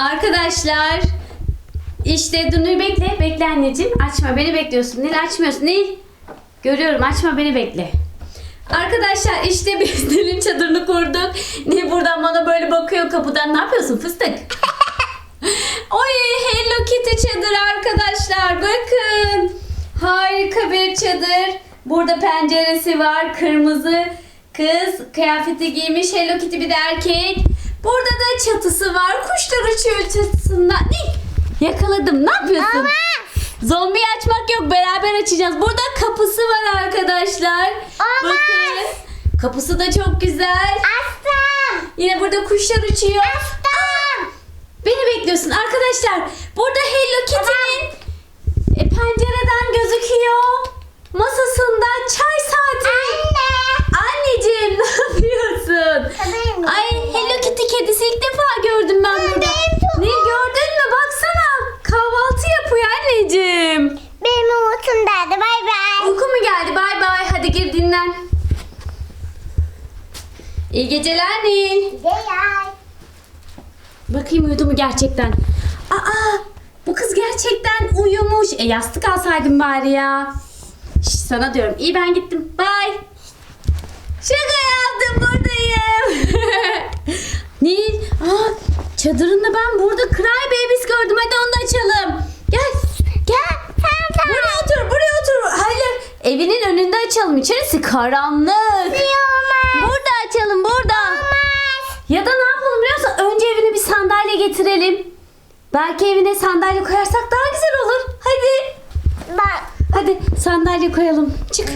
Arkadaşlar işte dur bekle. Bekle anneciğim. Açma beni bekliyorsun. Nil açmıyorsun. Nil. Görüyorum açma beni bekle. Arkadaşlar işte biz Nil'in çadırını kurduk. Nil buradan bana böyle bakıyor kapıdan. Ne yapıyorsun fıstık? Oy Hello Kitty çadır arkadaşlar. Bakın. Harika bir çadır. Burada penceresi var. Kırmızı kız kıyafeti giymiş. Hello Kitty bir de erkek. Çatısı var. Kuşlar uçuyor çatısında. Nil, Yakaladım. Ne yapıyorsun? Zombi açmak yok. Beraber açacağız. Burada kapısı var arkadaşlar. Olmaz. Bakın. Kapısı da çok güzel. Aslan. Yine burada kuşlar uçuyor. Aslan. Beni bekliyorsun arkadaşlar. Burada Hello Kitty'nin Bay bay. Hadi gir dinlen. İyi geceler Nil. Gel. Bakayım uyudu mu gerçekten? Aa, bu kız gerçekten uyumuş. E yastık alsaydım bari ya. Şş, sana diyorum. İyi ben gittim. Bye. Şaka yaptım buradayım. Nil, aa, çadırında ben burada Cry evinin önünde açalım. İçerisi karanlık. Olmaz. Burada açalım, burada. Ya da ne yapalım biliyor musun? Önce evine bir sandalye getirelim. Belki evine sandalye koyarsak daha güzel olur. Hadi. Bak. Hadi sandalye koyalım. Çık.